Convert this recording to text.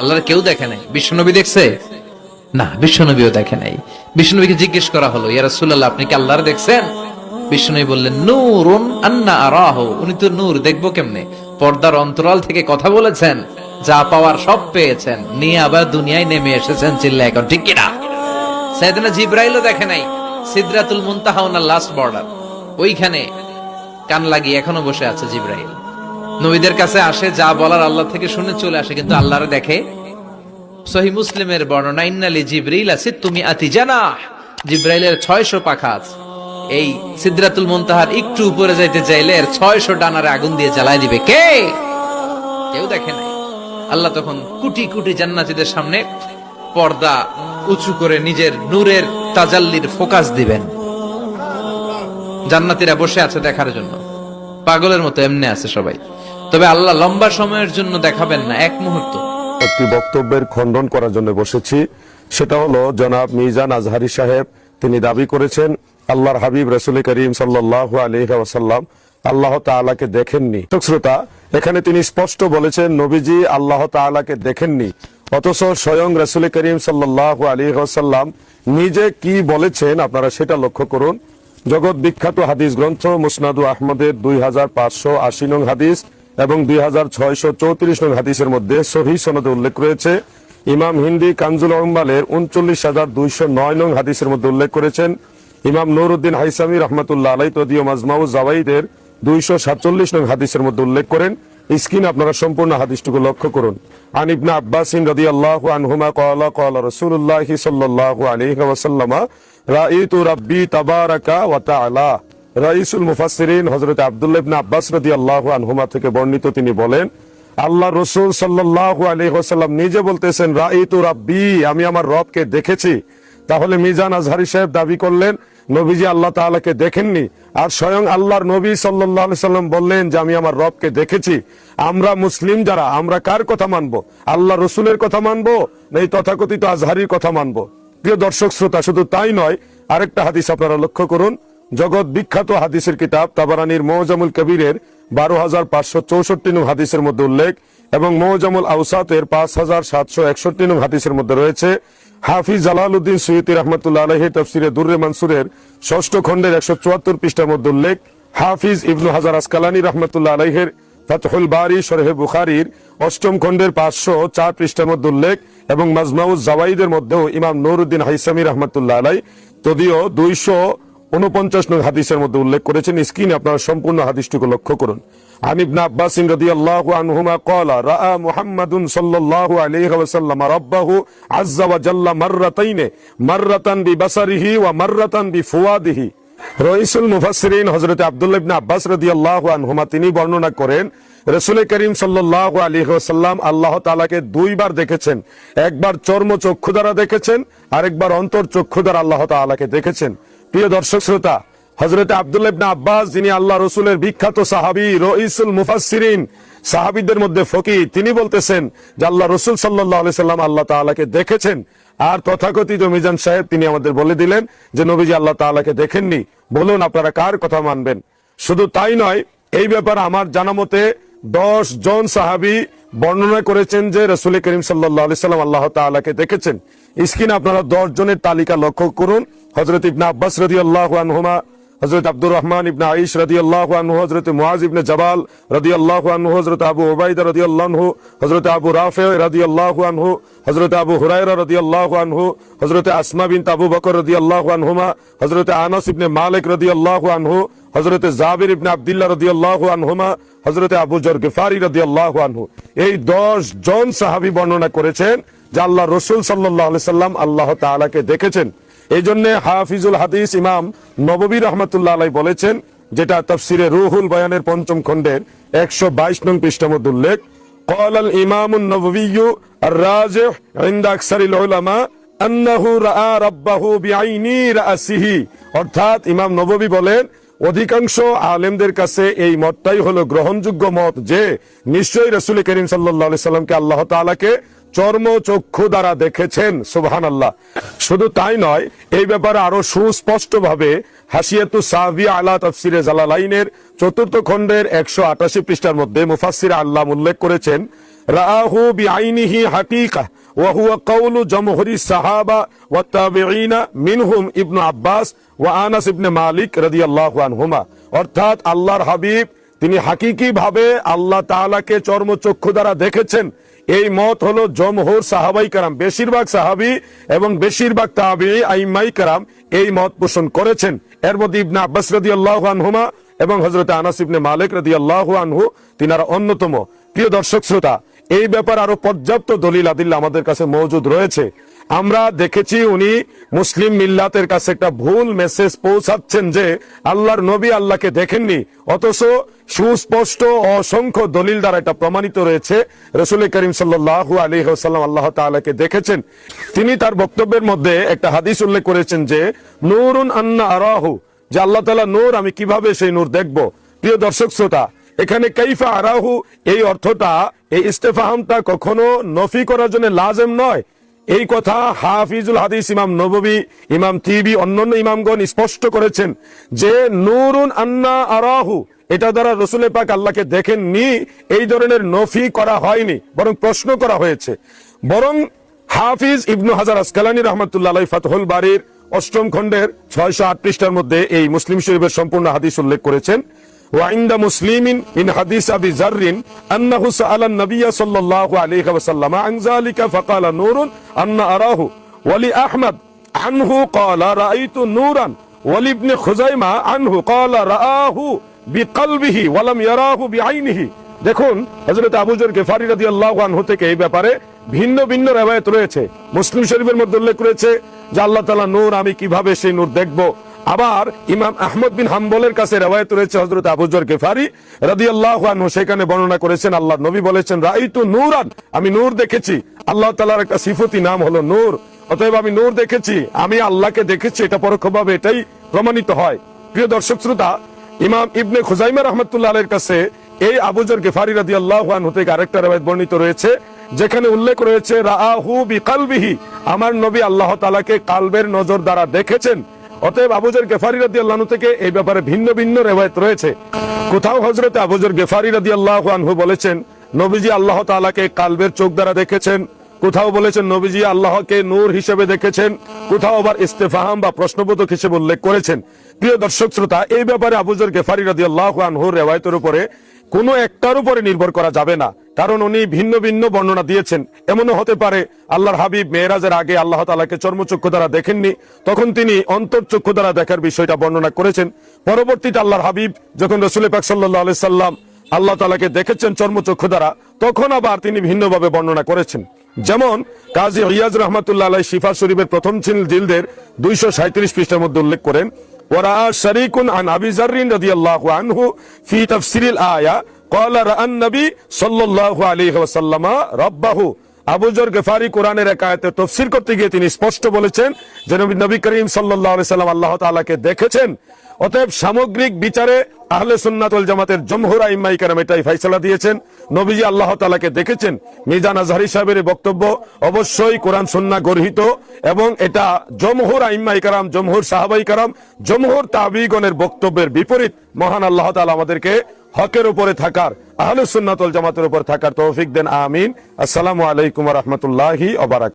আল্লাহর কেউ দেখে নাই? বিশ্বনবী দেখছে? না বিশ্বনবীও দেখে নাই। বিশ্বনবীকে জিজ্ঞেস করা হলো, ইয়া রাসূলুল্লাহ, আপনি কি আল্লাহর দেখছেন? বিশ্বনবী বললেন, নূরুন আন্না আরাহু। উনি তো নূর, দেখব কেমনে? পর্দার অন্তরাল থেকে কথা বলেছেন, যা পাওয়ার সব পেয়েছেন। নিয়ে আবার দুনিয়ায় নেমে এসেছেন চিল্লা এখন ঠিক কিনা? সাইয়েদনা জিব্রাইলও দেখে নাই, সিদরাতুল মুনতাহা ওনার লাস্ট বর্ডার। ওইখানে কান লাগিয়ে এখনও বসে আছে জিব্রাইল। নবীদের কাছে আসে, যা বলার আল্লাহ থেকে শুনে চলে আসে, কিন্তু আল্লাহরে দেখে, সহি মুসলিমের বর্ণনা ইন্নালি জিব্রাইল আছে তুমি আতি জানা জিব্রাইলের ছয়শো পাখা আছে। এই সিদ্রাতুল মুনতাহার একটু উপরে যাইতে চাইলে এর ছয়শো ডানারে আগুন দিয়ে জ্বালায় দিবে। কে? কেউ দেখে নাই। আল্লাহ তখন কুটি কুটি জান্নাতীদের সামনে পর্দা উঁচু করে নিজের নূরের তাজাল্লির ফোকাস দিবেন। জান্নাতীরা বসে আছে দেখার জন্য। পাগলের মতো এমনি আছে সবাই। তবে আল্লাহ লম্বা সময়ের জন্য দেখাবেন না, এক মুহূর্ত। একটি বক্তব্যের খণ্ডন করার জন্য বসেছি। সেটা হলো, জনাব মিজান আজহারি সাহেব, তিনি দাবি করেছেন, আল্লাহর হাবিব রসুল করিম সাল্লাহ আলহাসাল্লাম আল্লাহ তাআলাকে দেখেননি। শ্রোতা, এখানে তিনি স্পষ্ট বলেছেন, নবীজি আল্লাহ তাআলাকে দেখেননি। অথচ স্বয়ং রসুল করিম সাল্লাহ আলী সাল্লাম নিজে কি বলেছেন, আপনারা সেটা লক্ষ্য করুন। জগৎ বিখ্যাত হাদিস গ্রন্থ মুসনাদু আহমদের দুই হাজার পাঁচশো আশি নং হাদিস এবং দুই হাজার ছয়শো চৌত্রিশ নং হাদিসের মধ্যে সহি সনদে উল্লেখ রয়েছে। ইমাম হিন্দি কানজুল আহম্বালের উনচল্লিশ হাজার দুইশো নয় নং হাদিসের মধ্যে উল্লেখ করেছেন। ইমাম নুরুদ্দিন হাইসামি রহমতুল্লাহ আলাই তদীয় মাজমাউ জাওয়াইদের দুইশো সাতচল্লিশ নং হাদিসের মধ্যে উল্লেখ করেন। স্ক্রিন আপনারা সম্পূর্ণ হাদিসটুকু লক্ষ্য করুন। আন ইবনা আব্বাসিন রাদিয়াল্লাহু আনহুমা ক্বালা ক্বালা রাসূলুল্লাহি সাল্লাল্লাহু আলাইহি ওয়াসাল্লাম রাআইতু রাব্বি তাবারাকা ওয়া তাআলা। রাইসুল মুফাসসিরিন হযরত আব্দুল্লাহ ইবনে আব্বাস রাদিয়াল্লাহু আনহুমা থেকে বর্ণিত তিনি বলেন, আল্লাহ রসুল সাল্লাল্লাহু আলাইহি ওয়াসাল্লাম নিজে বলতেছেন রাআইতু রাব্বি, আমি আমার রবকে দেখেছি। তাহলে মিজান আজহারি সাহেব দাবি করলেন, নবীজি আল্লাহ তাআলাকে দেখেননি। আর স্বয়ং আল্লাহর নবী আলাইহি সাল্লাম বললেন যে, আমি আমার রবকে দেখেছি। আমরা মুসলিম যারা, আমরা কার কথা মানব? আল্লাহ রসুলের কথা মানবো? না, এই তথাকথিত আজহারির কথা মানবো? প্রিয় দর্শক, শ্রোতা, শুধু তাই নয়, আরেকটা হাদিস আপনারা লক্ষ্য করুন। জগৎ বিখ্যাত হাদিসের কিতাব তাবারানির মৌজামুল কবিরের বারো হাজার পাঁচশো চৌষট্টি নং হাদিসের মধ্যে উল্লেখ এবং মৌজামুল আউসাতের পাঁচ হাজার সাতশো একষট্টি নং হাদিসের মধ্যে রয়েছে। হাফিজ জালালউদ্দিন সৈয়দি রহমতুল্লাহ আলহী তফসিরে দুর্রে মানসুরের ষষ্ঠ খণ্ডের একশো চুয়াত্তর পৃষ্ঠার মধ্যে উল্লেখ। হাফিজ ইবনু হাজার আসকালানি রহমতুল্লাহ আলহের ফাতহুল বারি শরহে বুখারির অষ্টম খণ্ডের পাঁচশো চার পৃষ্ঠার মধ্যে উল্লেখ এবং মাজমাউজ জাওয়াইদের মধ্যেও ইমাম নুরুদ্দিন হাইসামি রহমতুল্লাহ আলাই তদিও দুইশো উনপঞ্চাশ নং হাদিসের মধ্যে উল্লেখ করেছেন স্ক্রিনে আপনারা সম্পূর্ণ হাদিসটুকু লক্ষ্য করুন عن ابن عباس رضي الله عنهما قال رأى محمد صلى الله عليه وسلم ربه عز وجل مرتين مرة ببصره ومرة بفواده রইসুল মুফাসসিরিন হযরত আব্দুল্লাহ ইবনে আব্বাস রাদিয়াল্লাহু আনহুমা, তিনি বর্ণনা করেন, রাসূল করিম ওয়াসাল্লাম আল্লাহ তাআলাকে দুইবার দেখেছেন। একবার চর্ম চক্ষু দ্বারা দেখেছেন, আরেকবার অন্তর চক্ষু দ্বারা আল্লাহ তাআলাকে দেখেছেন। প্রিয় দর্শক শ্রোতা, হযরত আব্দুল্লাহ ইবনে আব্বাস, যিনি আল্লাহ রসুলের বিখ্যাত সাহাবী, রইসুল মুফাসসিরিন, সাহাবীদের মধ্যে ফকি তিনি বলতেছেন যে আল্লাহ রসুল আলাইহি সাল্লাম আল্লাহ তাআলাকে দেখেছেন। আর তথাকথিত মিজান সাহেব তিনি আমাদের বলে দিলেন যে, নবীজি আল্লাহ তাল্লাহকে দেখেননি। বলুন আপনারা কার কথা মানবেন? শুধু তাই নয়, এই ব্যাপারে আমার জানা মতে দশ জন সাহাবি বর্ণনা করেছেন যে রসুল করিম সাল্লাম আল্লাহ তাল্লাহকে দেখেছেন। স্ক্রিনে আপনারা দশ জনের তালিকা লক্ষ্য করুন। হজরত ইবনা আব্বাস রদি আল্লাহ আনহুমা হজরত আব্দুর রহমান ইবনে আইস রদি আল্লাহ আনহু হজরত মুআজ ইবনে জাবাল রদি আল্লাহ আনহু হজরত আবু ওবাইদা রদি আল্লাহ হজরত আবু রাফে রদি আল্লাহ আনহু হজরত আবু হুরায়রা রদি আল্লাহ আনহু হজরত আসমা বিন আবু বকর রদি আল্লাহ আনহুমা হজরত আনাস ইবনে মালিক রদি আল্লাহ আনহু হজরত জাবির ইবনে আবদুল্লাহ রদি আল্লাহ আনহুমা হজরত আবু জর গেফারি রদি আল্লাহ আনহু। এই দশ জন সাহাবি বর্ণনা করেছেন, যে আল্লাহ রসুল সাল্লাহ সাল্লাম আল্লাহ তাআলাকে দেখেছেন। এই জন্য হাফিজুল হাদিস ইমাম নববী রহমতুল্লাহ আলাই বলেছেন যেটা তফসিরে রুহুল বয়ানের পঞ্চম খণ্ডের একশো বাইশ নং পৃষ্ঠার মধ্যে উল্লেখ قال الإمام النووي الراجح عند أكثر العلماء أنه رأى ربه بعيني رأسه অর্থাৎ ইমাম নববী বলেন অধিকাংশ আলেমদের কাছে এই মতটাই হলো গ্রহণযোগ্য মত যে নিশ্চয়ই রসুল করিম সাল্লাহ সাল্লামকে আল্লাহ তাআলাকে চর্ম চক্ষু দ্বারা দেখেছেন সুবহান আল্লাহ শুধু তাই নয় এই ব্যাপারে আরো সুস্পষ্ট ভাবে হাসিয়াতু সাহাবি আলা তফসিরে জালালাইনের চতুর্থ খণ্ডের একশো আটাশি পৃষ্ঠার মধ্যে মুফাসসির আল্লাহ উল্লেখ করেছেন রাআহু বিআইনিহি হাকিকা وهو قول جمهور الصحابة والتابعين منهم ابن عباس وانس ابن মালিক রাদিয়াল্লাহু আনহুমা অর্থাৎ আল্লাহর হাবিব তিনি হাকিকি ভাবে আল্লাহ তালাকে চর্মচক্ষু দ্বারা দেখেছেন। এই মত হলো জমহর সাহাবাই কারাম, বেশিরভাগ সাহাবি এবং বেশিরভাগ তাহাবি আইমাই কারাম এই মত পোষণ করেছেন। এর মধ্যে ইবনা আব্বাস রাদিয়াল্লাহু আনহুমা এবং হজরত আনাস ইবনে মালিক আল্লাহ আনহু তিনারা অন্যতম। প্রিয় দর্শক শ্রোতা এই ব্যাপার আরও পর্যাপ্ত দলিল আদিল আমাদের কাছে মজুদ রয়েছে। আমরা দেখেছি উনি মুসলিম মিল্লাতের কাছে একটা ভুল মেসেজ পৌঁছাচ্ছেন যে আল্লাহর নবী আল্লাহকে দেখেননি, অথচ সুস্পষ্ট অসংখ্য দলিল দ্বারা এটা প্রমাণিত রয়েছে। রসুল করিম সাল্লাহ আলী সাল্লাম আল্লাহ তাআলাকে দেখেছেন। তিনি তার বক্তব্যের মধ্যে একটা হাদিস উল্লেখ করেছেন যে, নূরুন আন্না আরাহু যে আল্লাহ তাআলা নূর আমি কীভাবে সেই নূর দেখব? প্রিয় দর্শক শ্রোতা এখানে কাইফা আরাহু, এই অর্থটা, এই ইস্তেফাহামটা কখনো নফি করার জন্য লাজেম নয়। এই কথা হাফিজুল হাদিস ইমাম নববী, ইমাম তিবি, অন্যান্য ইমামগণ স্পষ্ট করেছেন যে নুরুন আন্না আরাহু, এটা দ্বারা রসুলের পাক আল্লাহকে দেখেননি, এই ধরনের নফি করা হয়নি, বরং প্রশ্ন করা হয়েছে। বরং হাফিজ ইবনু হাজার আসকালানি রহমতুল্লাহ ফাতহুল বাড়ির অষ্টম খণ্ডের ছয়শো আট পৃষ্ঠার মধ্যে এই মুসলিম শরীফের সম্পূর্ণ হাদিস উল্লেখ করেছেন। وعند مسلم من حديث ابي ذر انه سال النبي صلى الله عليه وسلم عن ذلك فقال نور ان اراه ولي احمد عنه قال رايت نورا ولابن خزيمه عنه قال رآه بقلبه ولم يراه بعينه দেখুন হযরত আবু জর গেফারি রাদিয়াল্লাহু আনহু থেকে এই ব্যাপারে ভিন্ন ভিন্ন রেওয়ায়েত রয়েছে মুসলিম শরীফের মধ্যে উল্লেখ করেছে যে আল্লাহ তাআলা নূর আমি কিভাবে সেই নূর দেখব আবার ইমাম আহমদ বিন হাম্বলের কাছে রেওয়ায়ত রয়েছে হজরত আবু জর গেফারি রাদিয়াল্লাহু আনহু, সেখানে বর্ণনা করেছেন, আল্লাহ নবী বলেছেন, রাইতু নূরান আমি নূর দেখেছি। আল্লাহ তালার একটা সিফতি নাম হলো নূর। অতএব আমি নূর দেখেছি, আমি আল্লাহকে দেখেছি, এটা পরোক্ষভাবে এটাই প্রমাণিত হয়। প্রিয় দর্শক শ্রোতা, ইমাম ইবনে খুজাইমা রহমতুল্লাহ আলের কাছে এই আবুজর গেফারি রাদি আল্লাহ থেকে আরেকটা রেবায়ত বর্ণিত রয়েছে, যেখানে উল্লেখ রয়েছে রাহু বিকালবিহি আমার নবী আল্লাহ তালাকে কালবের নজর দ্বারা দেখেছেন। অতএব আবুজর গেফারি রাদি আল্লাহ থেকে এই ব্যাপারে ভিন্ন ভিন্ন রেবায়ত রয়েছে। কোথাও হজরতে আবুজর গেফারি রাদি আল্লাহ আনহু বলেছেন, নবীজি আল্লাহ তালাকে কালবের চোখ দ্বারা দেখেছেন। কোথাও বলেছেন, নবীজি আল্লাহকে নূর হিসেবে দেখেছেন। কোথাও আবার ইস্তেফাহাম বা প্রশ্নবোধক হিসেবে উল্লেখ করেছেন। প্রিয় দর্শক শ্রোতা, এই ব্যাপারে আবুজর গেফারি রাদি আল্লাহ আনহুর রেওয়ায়তের উপরে কোনো একটার উপরে নির্ভর করা যাবে না। কারণ উনি ভিন্ন ভিন্ন বর্ণনা দিয়েছেন। এমনও হতে পারে আল্লাহর হাবিব মেয়েরাজের আগে আল্লাহ তালাকে চর্মচক্ষু দ্বারা দেখেননি, তখন তিনি অন্তর্চক্ষু দ্বারা দেখার বিষয়টা বর্ণনা করেছেন। পরবর্তীতে আল্লাহর হাবিব যখন রসুল পাক সাল্লাহ আলি সাল্লাম আল্লাহ তালাকে দেখেছেন চর্মচক্ষু দ্বারা, তখন আবার তিনি ভিন্নভাবে বর্ণনা করেছেন। যেমন কাজী হইয়াজ রহমতুল্লাহ আলাই শিফা শরীফের প্রথম জিলদের দুইশো সাঁত্রিশ পৃষ্ঠার মধ্যে উল্লেখ করেন ওরা শরিকুন আন আবিজারিন রদি আল্লাহ আনহু ফি তফসিরিল আয়া কলার আন্নবী সাল্লাহ আলী ওসাল্লামা রব্বাহু। আবুজর গেফারি কোরআনের একায়তে তফসির করতে গিয়ে তিনি স্পষ্ট বলেছেন যে নবী নবী করিম সাল্লাহ সাল্লাম আল্লাহ তালাকে দেখেছেন। অতএব সামগ্রিক বিচারে আহলে সুন্নাতুল জামাতের জমহুর ইমাই কারাম এটাই ফাইসলা দিয়েছেন। নবীজি আল্লাহ তালাকে দেখেছেন। মিজান আজহারি সাহেবের বক্তব্য অবশ্যই কোরআন সুন্না গর্হিত এবং এটা জমহুর আইম্মাই কারাম জমহুর সাহাবাই কারাম জমহুর তাবিগণের বক্তব্যের বিপরীত। মহান আল্লাহ তালা আমাদেরকে হকের উপরে থাকার আহলে সুন্নাত জামাতের উপর থাকার তৌফিক দেন, আমিন। আসসালামু আলাইকুম রহমতুল্লাহি বারাকাতুহু।